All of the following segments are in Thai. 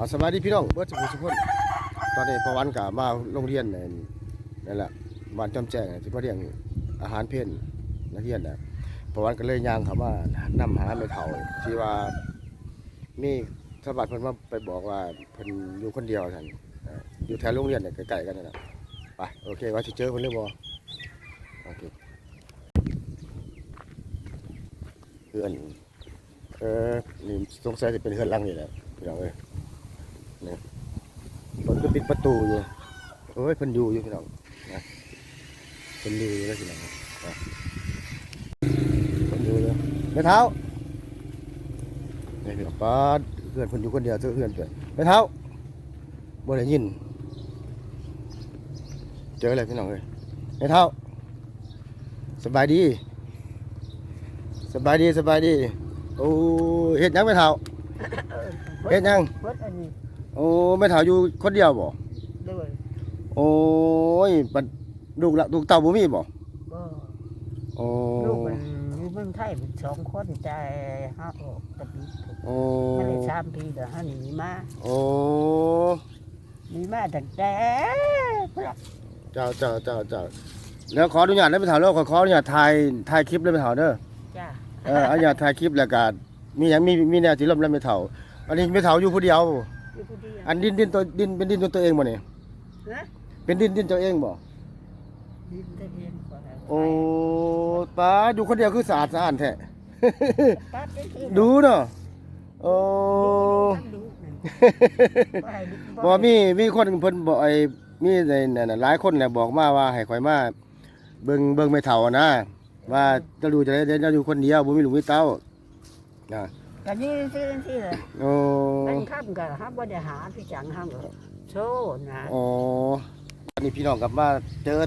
เอาสวัสดีพี่น้องเบิร์ดสุขุมสุขนตอนนี้พอวันกับมาโรงเรียนนั่นนั่นแหละบ้านจอมแจ้งน่ะที่พ่อเรียงอาหารเพลนนักเรียนนะพอวันก็เลยย่างเขามานำหาไม่เท่าที่ว่ามีสมบัติเพิ่นมาไปบอกว่าเพิ่นอยู่คนเดียวท่านอ่ออยู่แถวโรงเรียนเนี่ยใกล้ๆกันนั่นแหละไปโอเคว่าสิเจอเพิ่นหรือบ่โอเคเพื่อนเออนี่สงสัยจะเป็นเพื่อนหลังนี่แหละพี่น้องเอ้ย เพิ่นก็ปิดประตูอยู่โอ้ยเพิ่นอยู่อยู่พี่น้องนะเพิ่นอยู่อยู่แล้วพี่น้องนะเพิ่นอยู่อยู่ไม่เท้านี่พี่น้องป้าดเพื่อนเพิ่นอยู่คนเดียวเจอเพื่อนเพื่อนไม่เท้าบ่ได้ยิน เจออะไรพี่น้องเอ้ยไม่เท้าสบายดี สบายดีสบายดีโอ้เฮ็ดหยังไม่เท้าเฮ็ดหยังเบิดอันนี้ โอ้ไม่เท่าอยู่คนเดียวบ่ด้วยโอ้ยปัดลูกละลูกเต่าบ่มีบ่บ่โอ้ลูกมันอยู่เมืองไทยเป็นสองคนแต่ห้าออกตะปีโอ้ไม่ได้สามปีเดี๋ยวห้าหนีมาโอ้หนีมาตั้งแต่พุ่นล่ะเจ้าเจ้าเจ้าเจ้าแล้วขออนุญาตได้ไปถ่ายแล้วขอขออนุญาตถ่ายถ่ายคลิปได้ไปถ่ายเด้อจ้าเอออนุญาตถ่ายคลิปแล้วก็มีหยังมีมีแนวสิลมแล้วไม่เท่าอันนี้ไม่เท่าอยู่ผู้เดียว อยู่ผู้เดียวอันดินดินตัวดินเป็นดินตัวตัวเองบ่นี่นะเป็นดินดินตัวเองบ่ดินตะเองก่อนนะโอ้ป้าอยู่คนเดียวคือสะอาดสะอ้านแท้ ตัดได้ทีดูเนาะโอ้ ดูนั่นบ่ให้ดูบ่มีมีคนเพิ่นบอกไอ้มีในนั่นน่ะหลายคนแหละบอกมาว่าให้ข่อยมาเบิ่งเบิ่งไม่เฒ่านะว่าจะดูจะได้จะอยู่คนเดียวบ่มีลูกมีเต้านะ กันนี่ซื้อที่เลยโอ้นั่นข้ามกันครับบ่ได้หาพี่จังห้ามก็โชว์นะโอ้อันนี้พี่น้องกลับมาเจอ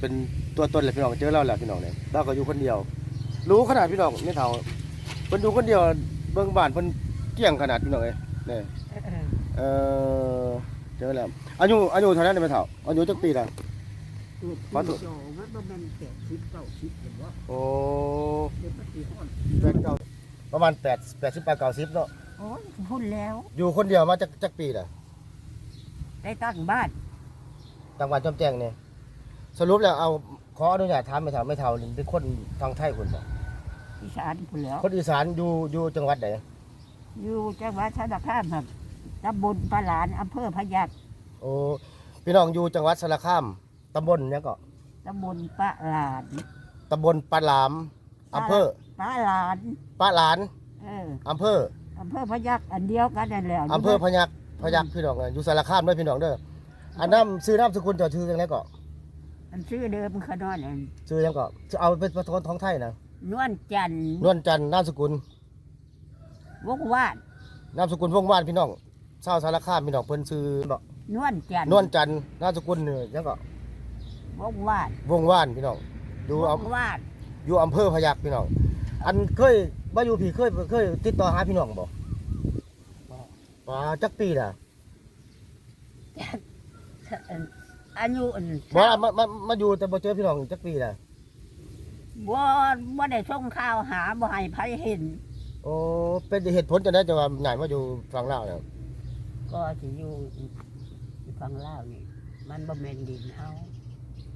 เป็นตัวตนเลยพี่น้องเจอเราแล้วพี่น้องเนี่ยเราก็อยู่คนเดียว รู้ขนาดพี่น้องไม่เฒ่าเพิ่นอยู่คนเดียวเบิ่งบ้านเพิ่นเกลี้ยงขนาดพี่น้องเอ้ยนี่เออเออเจอแล้วอายุอายุเท่านั้นได้ไหมเฒ่าอายุจักปีละดูขอโทษโจมันบ่แม่นแปดสิบเก้าสิบเห็นบ่โอ้เดี๋ยวมันสิฮอดแปดเก้า ประมาณแปดแปดสิบแปดเก้าสิบเนาะโอ้ยพุ่นแล้วอยู่คนเดียวมาจากจากปีน่ะได้ตั้งบ้านจังหวัดจอมแจ้งเนี่ยสรุปแล้วเอาขออนุญาตถามไม่เท่าไม่เท่านี่เป็นคนทางไทยคนบ่อีสานพุ่นแล้วคนอีสานอยู่อยู่จังหวัดไหนอยู่จังหวัดสระคามครับตำบลปลาหลานอำเภอพยัคฆ์โอ้พี่น้องอยู่จังหวัดสระคามตำบลหยังก็ตำบลปลาหลานตำบลปะหลามอำเภอ ปลาหลานปะหลานเอออำเภออำเภอพยัคฆ์อันเดียวกันนั่นแหละอำเภอพยัคฆ์พยัคฆ์พี่น้องเอ้ยอยู่สระคามด้วยพี่น้องเด้ออันน้ำซื้อน้ำสกุลเจ้าชื่อจังไดก็อันชื่อเดิมขนอนอันชื่อหยังก็เอาเป็นประท้องไทยนะนวลจันทร์นวลจันทร์นามสกุลวงวาดนามสกุลวงวานพี่น้องชาวสารคามพี่น้องเพิ่นชื่อเนาะนวลจันทร์นวลจันทร์นามสกุลเนี่ยยังก็วงวาดวงวานพี่น้องอยู่วเอางวาดอยู่อำเภอพยัคฆ์พี่น้อง อันเคยมาอยู่พี่เคยเคยติดต่อหาพี่น้องบ่ว่าจักปีล่ะอันอายุอันบ่ล่ะมามามาอยู่แต่บ่เจอพี่น้องจักปีล่ะบ่บ่ได้ส่งข่าวหาบ่ให้ไผเห็น โอ้เป็นเหตุผลจังได๋จะว่าไหนมาอยู่ฝั่งลาวเนี่ยก็สิอยู่อยู่ฝั่งลาวนี่มันบ่แม่นดินเฮา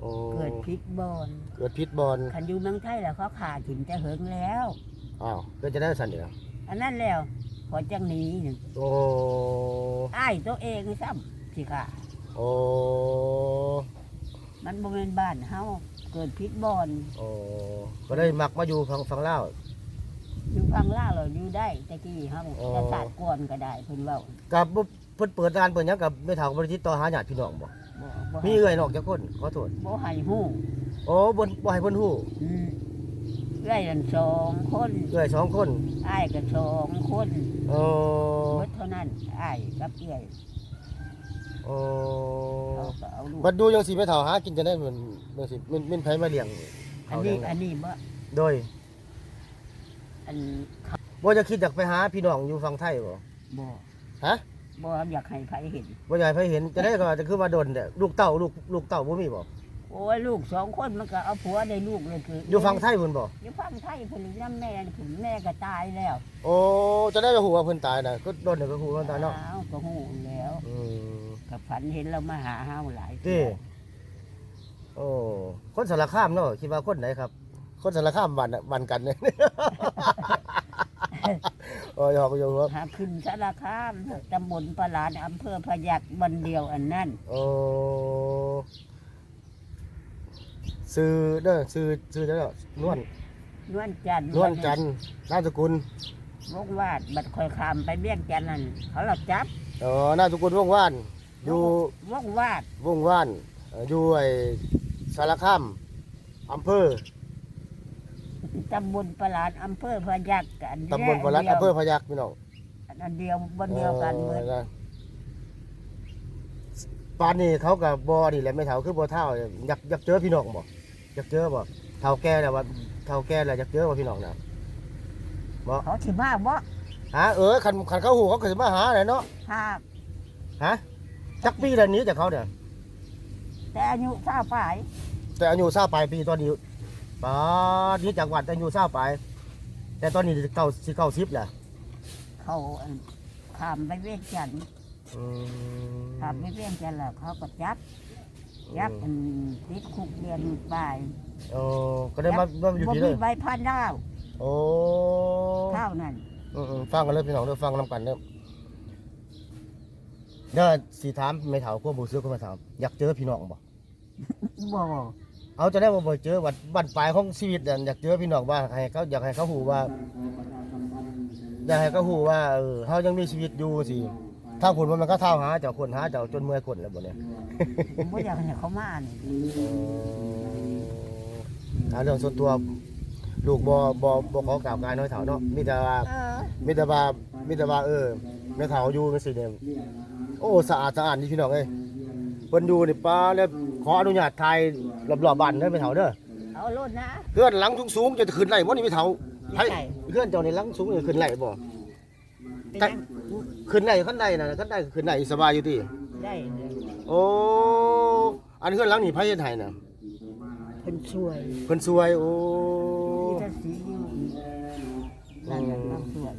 โอ้เกิดพลิกบอนเกิดพิษบอลคันอยู่เมืองไทยแล้วเขาขาถิ่นแต่เหิงแล้ว อ้าวเกิดจะได้สั่นเด้ออันนั้นแล้วพอจังหนี้นี่โอ้อ้ายตัวเองซ้ำสิค่ะ โอ้มันบ่แม่นบ้านเฮาเกิดพลิกบอนโอ้ก็เลยมักมาอยู่ฝั่งฝั่งลาว อยู่ฝั่งลาวเราอยู่ได้แต่กี้เฮาอ๋อ จะสาดก่อนก็ได้เพิ่นเว้ากับบ่เพิ่นเปิดร้านเปิดหยังกับไม่เฒ่าบ่ได้ติดต่อหาญาติพี่น้องบ่ บ่บ่มีให้เอื้อยนอกจากคนขอโทษบ่ให้ฮู้โอ้บนบ่ให้เพิ่นฮู้อืมเอื้อยนั่นสองคนเอื้อยสองคนอ้ายก็สองคนโอ้เบิดเท่านั้นอ้ายกับเอื้อยโอ้เขาก็เอาลูกบัดดูจังสิแม่เฒ่าหากินจะได้เหมือนจังสิมันมันไผมาเลี้ยงอันเขาเลี้นี้ยงอันนี้บ่โดยอันบ่จะคิดอยากไปหาพี่น้องอยู่ฝั่งไทยบ่บ่ฮะ บ่อยากให้ไผเห็น บ่อยากให้ไผเห็นจะได้ก็จะคือมาดนแต่ลูกเต้าลูกลูกเต้าบ่มีบ่โอ้ยลูกสองคนมันก็เอาผัวได้ลูกเลยคือออยู่ฝั่งไทยเพิ่นบ่อยู่ฟังไทยเพิ่นน้ำแม่นี่ผมแม่ก็ตายแล้ว โอ้จะได้ไปฮู้ว่าเพิ่นตายน่ะก็โดนเดี๋ยวก็ฮู้ว่าเพิ่นตายเนาะอ้าวก็หูแล้วอืมกับฝันเห็นเรามาหาเฮาหลายติโอ้คนสารคามเนาะคิดว่าคนไหนครับ คนสารคามบ้านน่ะบ้านกันเนี่ย โอ้ยหอกอยู่ครับหาขึ้นสารคามตำบลปลาดอำเภอพยัคฆ์บันเดียวอันนั้นโอ้ซื้อเด้อซื้อซื้อเด้อนวลนวลจันทร์นวลจันทร์นามสกุลวงวาดบัดคอยคามไปเบี้ยงจันทร์นั่นเขาเราจับเออนามสกุลวงว่านอยู่วงวาดวงว่านเอ่ออยู่ไอ้สารคามอำเภอ ตำบลปลาดอำเภอพยัคฆ์กันตำบลปลัดอำเภอพยัคฆ์พี่น้องอันเดียวบนเดียวกันเหมือนออปานนี้เขากับบ่นี่แหละไม่เท่าคือบ่เท่าอยากอยากเจอพี่น้องบ่อยากเจอบ่เท่าแก่แล้วว่าเท่าแก่แล้วอยากเจอบ่พี่น้องนะบ่เขาสิมาบ่ฮะเออคันคันเขาหูเขาก็สิมาหาแหละเนาะหากฮะจักปีแล้วนี้จากเขาเนี่ยแต่อายุเท่าปลายแต่อายุทราบปลายปีตอนนี้ ปาดนี้จากวัดแต่อายุทราบปลายแต่ตอนนี้เก้าสิเก้าสิบแหละเขาอันขามไปเวียงจันทร์อืมขามไปเวียงจันทร์แล้วเขาก็จับจับอันติดคุกเดือนปลายโอ้ก็ได้มามาอยู่บ่ที่เลมียใบพันดาวโอ้เท่านั้นอืมๆฟังกันเลยพี่น้องเด้อฟังนำกันเด้อเด้อสีถามไม่เถาก็บูซื้อก็มาถามอยากเจอพี่น้องบ่บ่ เอาจะได้บ่บ่เจอวันบั้นปลายของชีวิตนั่นอยากเจอพี่น้องว่าให้เขาอยากให้เขาหูว่า อยากให้เขาหูว่าเออเขายังมีชีวิตอยู่สิถ้าผลว่ามันก็เท่าหาเจ้าคนหาเจ้าจนเมื่อยคนแล้วบ่เนี่ยผมบ่อยากให้เขามานี่เออเรื่องส่วนตัวลูกบ่บ่บ่ขอกล่าวกายน้อยเถาเนาะมีแต่ว่าเออมีแต่ว่ามีแต่ว่าเออแม่เถาอยู่มันสิเนี่ยโอ้สะอาดสะอาดนี่พี่น้องเอ้ยเพิ่นอยู่นี่ป้าแล้ว ขออนุญาตถ่ายรอบๆบ้านเด้อแม่เถาเด้อเอาโลดนะเพื่อนหลังสูงๆจะขึ้นไหลบ่นี่แม่เถาไม่ให้ใช่เพื่อนเจ้านี่หลังสูงจะขึ้นไหลบ่เป็นแต่ยังขึ้นไหลขั้นใดน่ะขั้นใดขึ้นไหลสบายอยู่ติได้เลยโอ้อันเพื่อนหลังนี่ไผเฮ็ดให้น่ะเป็นช่วยเพิ่นสวยโอ้มีแต่สีอยู่นั่นน่ะน้ำช่วย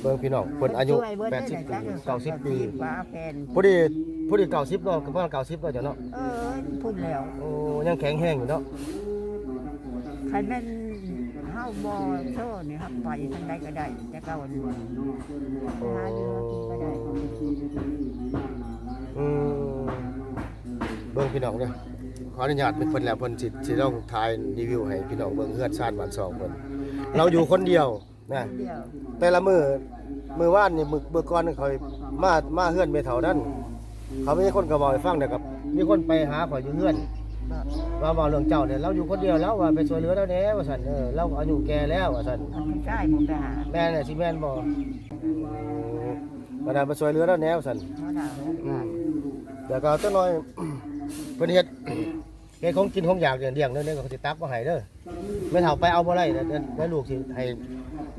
เบิ่งพี่น้องเพิ่นอายุช่วยเบิดได้80ปีแต่จัก90ปีฟ้าแฟน พอดี พอดี90แล้วก็ประมาณ90แล้วจ้ะเนาะเออพูดแล้วโอ้ยังแข็งแรงอยู่เนาะใครแม่นเฮาบ่โซ่นี่ครับไปทางใดก็ได้ แต่เก่าอันนี้หาอยู่หากินก็ได้อืมเบิ่งพี่น้องเด้อขออนุญาตเป็นเพิ่นแล้วเพิ่นสิสิต้องถ่ายรีวิวให้พี่น้องเบิ่งเฮือนชาติบ้านสองเพิ่นเราอยู่คนเดียวนะเดียวแต่ละมื้อมื้อวานนี่มื้อมื้อก่อนนี่เขามามาเฮือนแม่เฒ่านั้น เขามีคนก็บอกให้ฟังเด้อครับมีคนไปหาข่อยอยู่เฮือนว่าเว้าเรื่องเจ้าเนี่ยเราอยู่คนเดียวแล้วว่าไปช่วยเหลือแล้วแหน่ว่าซั่นเออเราอายุแก่แล้วว่าซั่นอันที่ใช่ผมไปหาแม่เนี่ยสิแม่นบ่บ่ได้มาช่วยเหลือแล้วแหน่ว่าซั่นเขาด่าอืมเดี๋ยวก็ตัวน้อยเพิ่นเฮ็ดเฮ็ดของกินของอยากอย่างเดียวเด้อเนี่ยก็สิตักมาให้เด้อแม่เฒ่าไปเอาบ่ได้เดี๋ยวเดี๋ยวเดี๋ยวลูกสิให้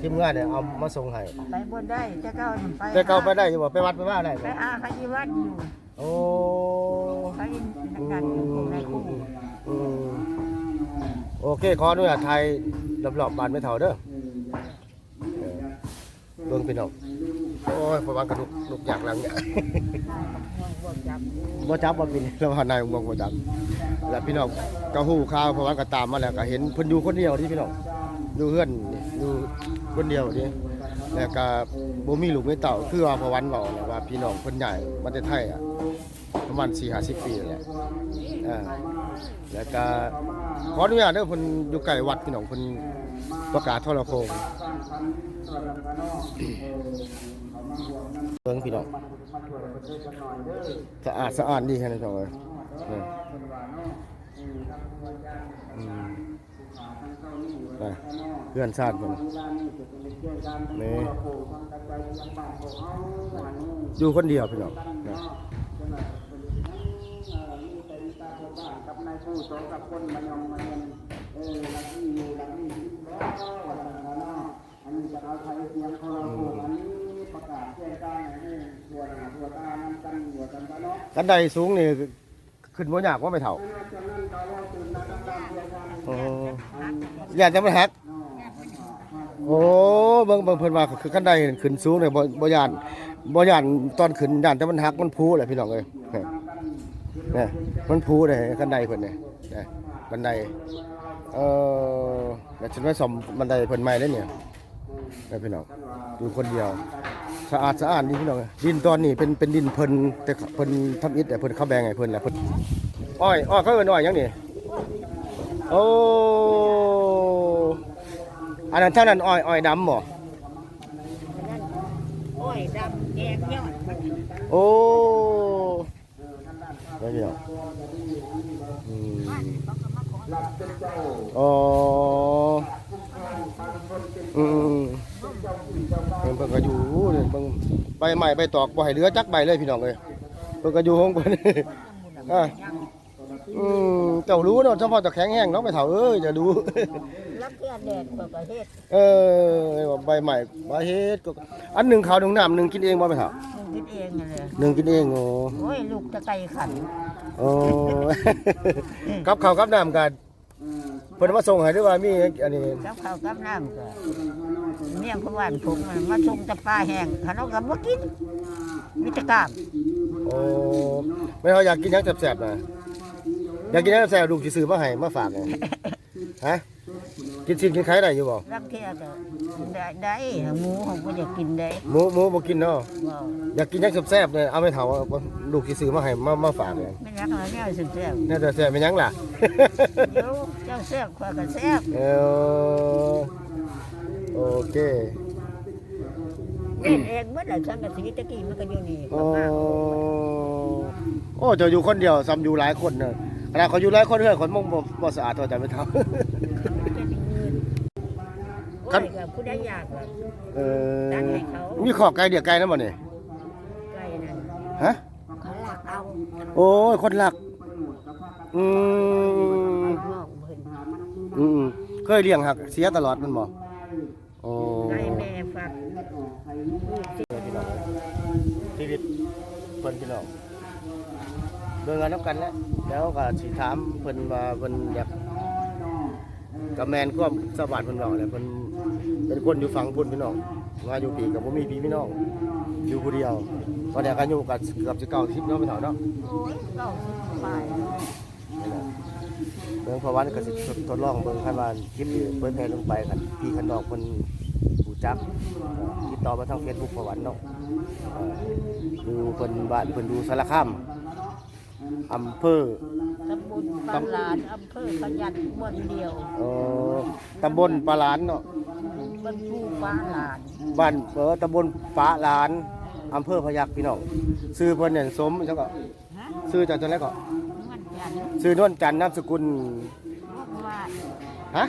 ทีมงานเนี่ยเอามาส่งให้ไปบนได้แต่เก่ามันไปแต่เก่าไปได้อยู่บ่ไปวัดไปว่าได้ไปบ่หาใครที่วัดอยู่โอ้ใครนักอยู่คงในคู่อืมโอเคขออนุญาตถ่ายรอบๆบ้านแม่เฒ่าเด้อเออเบิ่งพี่น้องโอ้ยประวัติกระดูกลูกอยากหลังเนี่ยบ่จับบ่จับบ่เป็นแล้วว่านายบ่บ่จับแล้วพี่น้องก็ฮู้ข่าวเพราะว่าก็ตามมาแล้วก็เห็นเพิ่นอยู่คนเดียวที่พี่น้องอยู่เฮือนนี่อยู่ คนเดียวนี่แล้วก็บ่มีลูกมีเต้าคือว่าพอวันเว้าน่ะว่าพี่น้องเพิ่นใหญ่มาแต่ไทยอะประมาณ4-50ปีแล้วอ่าแล้วก็ขออนุญาตเด้อเพิ่นอยู่ใกล้วัดพี่น้องเพิ่นประกาศโทรโคงเบิ่งพี่น้องสะอาดสะอาดดีแค่ไหนจ๊อยนี่อืม ไปเพื่อนชาติคนนี่อยู่คนเดียวพี่น้องนะกับนายผู้สองกับคนมายองมาเงินเออลักนี่อยู่ลักนี่คิดแล้ววันนั้นนะอันนี้จะเอาใช้เสียงโทรโขงอันนี้ประกาศแจ้งการให้ตัวหน้าตัวตามันกันหัวกันตะเนาะกันไดสูงนี่ขึ้นบ่ยากว่าไม่เท่าโอ้ ยานจะมันหัก โอ้เบิ่งเบิ่งเพิ่นว่าคือคันใดขึ้นสูงเลยบ่บ่ยานบ่ยานตอนขึ้นยานแต่มันหักมันพูแหละพี่น้องเอ้ยนี่มันพูเลยคันใดเพิ่นเนี่ยเนี่ยบันไดเอ่อแล้วฉันว่าซ่อมบันไดเพิ่นใหม่แล้วเนี่ยนี่พี่น้องอยู่คนเดียวสะอาดสะอาดนี่พี่น้องเอ้ยดินตอนนี้เป็นเป็นดินเพิ่นแต่เพิ่นทำอิฐแต่เพิ่นข้าแบงให้เพิ่นแหละเพิ่นอ้อยอ้อยเขาเอิ้นอ้อยยังนี่โอ้ อันนั้นเท่านั้นอ้อยอ้อยดำบ่โอ้ยดำแยกยอดมันโอ้ได้พี่น้องอืมเขาก็มาขออ๋ออืมเพิ่นเพิ่นก็อยู่เนี่ยเพิ่นใบใหม่ใบตอกบ่ให้เหลือจักใบเลยพี่น้องเอ้ยเพิ่นก็อยู่ของเพิ่นอะอืมเจ้ารู้เนาะเฉพาะจะแข็งแห้งเนาะไปเถาเอ้ยจะรู้รับ เพื่อนแดดเพื่อประเทศเออใบใหม่ใบเฮ็ดก็อันหนึ่งข้าวหนึ่งน้ำหนึ่งกินเองบ่ไปเถามึงคิดเองเลยหนึ่งกินเองโอ้โอ้ยลูกตะไคร้ขันโอ้กับข้าวกับน้ำกันเพิ่นมาส่งให้หรือว่ามีอันนี้กับข้าวกับน้ำก็เมี่ยงพะวานผงมันมาส่งแตะปลาแห้งขนมกับบ่กินมิตรกาบโอ้ไม่เขาอยากกินหยังแซ่บๆนะอยากกินหยังแซ่บๆลูกสิซื้อมาให้มาฝากไงฮะ กินสินกินไข่ได้อยู่บ่รับเที่ยวก็ได้ได้หมูของก็จะกินได้หมูหมูบ่กินเนาะว้าวอยากกินหยังแซ่บๆเลยเอาไปเถาว่าลูกสิซื้อมาให้มามาฝากไงไม่รักอะไรเนี่ยสุดแซ่บน่าจะแซ่บเป็นหยังล่ะ เดี๋ยวเจ้าแซ่บข้อยก็แซ่บเออโอเคเล่นเองเมื่อไหร่สังกะสีตะกี้มันก็อยู่นี่โอ้โอ้เจะอยู่คนเดียวซ้ำอยู่หลายคนเนอะขณะเขาอยู่หลายคนเพื่อนคนมองบ่บ่สะอาดเท่าแต่ไม่เท่า โอ้ยกับผู้ใดอยากล่ะเออตั้งให้เขามีขอบไก่เดียวไก่นั่นบ่นี่ไก่นั่นฮะ เขาลักเอาโอ้ย คนหลัก อืมงอกเพิ่นอืมเคยเลี้ยงหักเสียตลอดมันบ่โอ้ไก่แม่ฟักพี่น้องชีวิตเพิ่นพี่น้องเบิ่งกันนํกันแหล้วแล้วก็สิถามเพิ่นว่าเพิ่นอยาก กับแมนความสวัสดิ์เพิ่นบอกแหละเพิ่นเป็นคนอยู่ฝั่งพุ่นพี่น้องมาอยู่ปีกับบ่มีพี่พี่น้องอยู่ผู้เดียวตอนนี้ก็อายุก็เกือบจะเก้าสิบเนาะพี่น้องเนาะโอ้ยเก้าสิบปลายนี่แหละเบิ่งเพราะวันก็สิทดลองเบิ่งคันว่าคลิปที่เพิ่นแพร่ลงไปคันพี่คันนอกเพิ่นรู้จักก็ติดต่อมาทาง Facebook เพราะวันเนาะเอ่อดูเพิ่นบ้านเพิ่นดูสารคาม อำเภอตำบลปานลานอำเภอขยันบนเดียวเอ่อตำบลปาหลานเนาะบนผู้ฟ้าลานบ้านเออตำบลปาหลานอำเภอพยัคฆ์พี่น้องชื่อเพิ่นเนี่ยสมจังก็ฮะชื่อจากจังได๋ก็มันจันทร์ชื่อนวลจันทร์นามสกุลวงวาดฮะ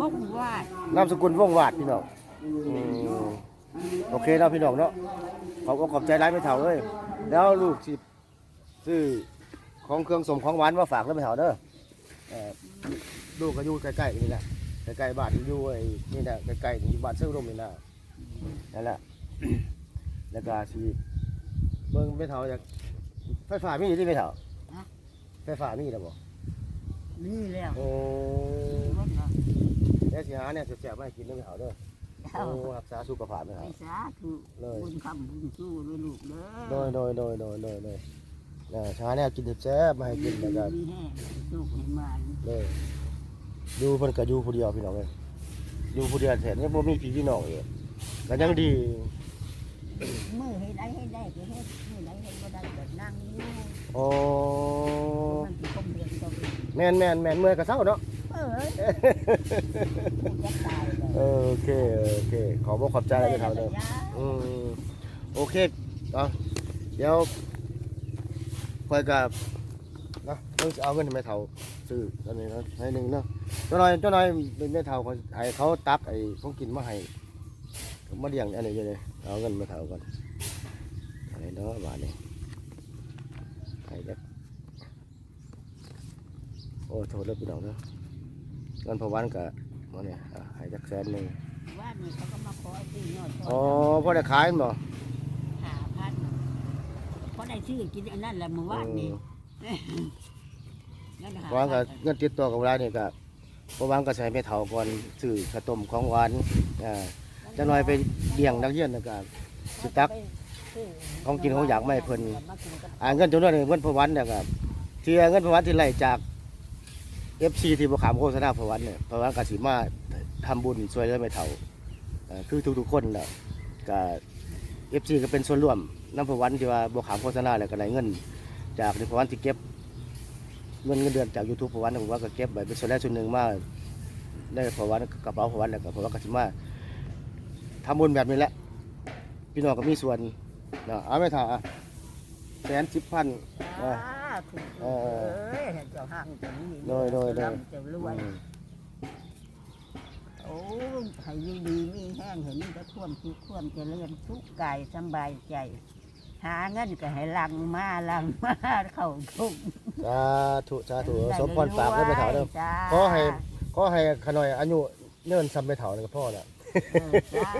วงวาดนามสกุลว่องวาดพี่น้องอืมโอเคเนาะพี่น้องเนาะขอบขอบใจร้ายไม่เท่าเอ้ยแล้วลูกสิซื้อ ของเครื่องสมของหวานมาฝากแล้วไม่เท่าเด้อเอ่อลูกก็อยู่ใกล้ๆนี่แหละใกล้ๆบ้านอยู่ไอ้นี่แหละใกล้ๆอยู่บ้านเสื้อร่มนี่แหละนั่นแหละ แล้วก็สิเบิ่งไม่เท่าอยากไฟฟ้ามีอยู่ที่ไม่เท่าไฟฟ้ามีแล้วบ่นี่แล้วโอ้รถเนาะเดี๋ยวสิหาเนี่ยแซ่บๆมาให้กินเด้อไม่เท่าเด้อเอาโอ้รักษาสุขภาพไม่ไปเท่าสาธุบุญคำบุญสู้ด้วยลูกเด้อโดยโดยโดยโดยโดยโดย น่ะช้าเนี่ยกินแซ่บๆมาให้กินแล้วก็มีแห้งสุขให้มันเลยอยู่เพิ่นก็อยู่ผู้เดียวพี่น้องเอ้ยอยู่ผู้เดียวแท้ยังบ่มีพี่พี่น้องเอ้ยก็ยังดีมือให้ได้ให้ได้ก็เฮ็ดมือไหนให้บ่ได้ก็นั่งอยู่โอ้มันสิคมเรียนตรงแม่นแม่นแม่นเมื่อยก็เศร้าเนาะเอ้ยจะตายเลยเออโอเคโอเค ขอบอกขอบใจเลยครับเด้ออืมโอเคเอาเดี๋ยว ค่อยกับนะต้องเอาเงินให้แม่เฒ่าซื้อตอนนี้เนาะให้หนึงเนาะเจ้าน้อยเจ้าน้อยเป็นแม่เฒ่าเขาให้เขาตักไอ้ของกินมาให้มาเลี้ยงอันนี้อยู่เลยเอาเงินแม่เฒ่าก่อนอะไรเนาะบาดนี้ให้จักโอ้โทษแล้วพี่น้องเนาะเงินพอวันกับมาเนี่ยอะให้จักแสนหนึ่งว่านี่เขาก็มาขอซื้อยอดอ๋อพ่อได้ขายมั้งบ่ หาพันเพราะ ได้ชื่อกินอันนั้นแหละเมื่อวานนี้เพราะว่าก็เงินติดตัวกับเวลานี่ก็เพราะว่าก็ใช้ไม่เท่าก่อนซื้อข้าวต้มของหวานอ่าจะน้อยไปเลี้ยงนักเรียนแล้วก็สิตักของกินของอยากไม่ให้เพิ่นอ่าเงินจำนวนนี้เงินพวันเนี่ยครับที่เงินพวันที่ไล่จาก FC ที่บ่ขามโฆษณาพวันเนี่ยพวันก็สิมาทำบุญช่วยเหลือไม่เท่าเอ่อคือทุกๆคนน่ะก็ FC ก็เป็นส่วนร่วม นำพวันที่ว่าบ่ขามโฆษณาแล้วก็ได้เงิน จากที่พวันที่เก็บเงินเงินเดือนจาก YouTube พวันผมว่าก็เก็บไว้เป็นส่วนแรกส่วนหนึ่งมาได้พวันกระเป๋าพวันแล้วก็พวันก็สิมาทำบุญแบบนี้แหละพี่น้องก็มีส่วนเนาะเอาไม่เท่าอะแสนสิบพันอ่าถูกเอ้ยเจ้าห้างจะนี่โดยโดยโดยเจ้ารวยโอ้ให้อยู่ดีมีแห้งเห็นจะท่วมทุกท่วมเจะเลื่อนทุกกายสำบายใจ หาเงินก็ให้ลังมาลังมาเข้าทุกสาธุสาธุสมพรฝากไว้ไม่เท่าเด้อจ้าขอให้ขอให้ขน่อยอายุเนิ่นซ้ำไม่เท่าเลยพ่อน่ะเออจ้า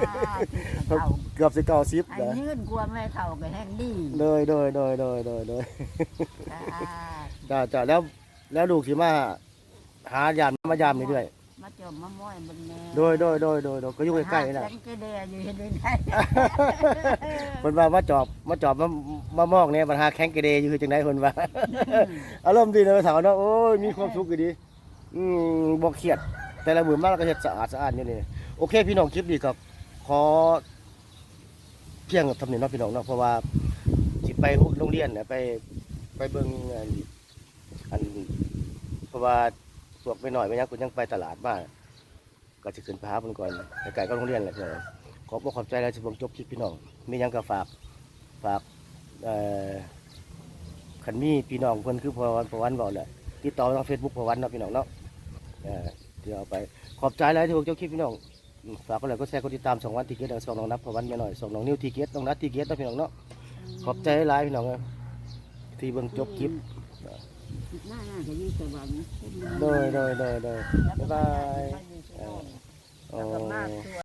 เท่าเกือบสิเก้าสิบให้นะยืนกลัวไม่เท่าก็แห้งดีโดยโดยโดยโดยโดยโดยจ้า จ้าจ้าแล้วแล้วลูกสิมาหายามมายามเรื่อย มาจมมาม้อยบนแม่ๆโดยโดยโดยโดยโดยก็อยู่ใกล้ๆนี่แหละฉันก็เดียอยู่เห็นได้เพิ่นว่ามาจอบมาจอบมามามอกเนี่ยปัญหาแข้งกระเดอยู่คือจังได๋เพิ่นว่า อารมณ์ดีเนาะเฒ่าเนาะโอ้ยมีความสุขก็ดีอืมบ่เครียด แต่ละมื้อมาแล้วก็เฮ็ดสะอาดสะอาดอยู่นี่โอเค พี่น้องคลิปนี้ก็ขอ เพียงเทำนี้เนาะพี่น้องเนาะเพราะว่าสิไปโรงเรียนน่ะไป ไปเบิ่งอันอันเพราะว่าพ วกไปหน่อยไปยังคุณยังไปตลาดมาก็สิขึ้นไปหาเพิ่นก่อนใกล้ๆกับโรงเรียนแหละพี่องขอบขอบใจแล้วที่ผมจบคลิปพี่น้อง มียังก็ฝากฝากเอ่อคันมีพี่น้องเพิ่นคือพอวันพอวันบอกแหละติดต่อทาง Facebook พอวันเนาะพี่น้องเนาะเดี๋ยวเอาไปขอบใจหลายที่ผมจบคลิปพี่น้องฝากก็เลยก็แชร์กดติดตามสองวันทีเกตสองน้องนับพอวันแม่หน่อยสองน้องนิ้วทีเกตน้องนัดทีเกตเนาะพี่น้องเนาะขอบใจหลายพี่น้องที่เบิ่งจบคลิป หน้าหน้าจะยิ่งสวรรค์โดยโดยโดยโดยบ๊ายบายแล้วก็มาตัว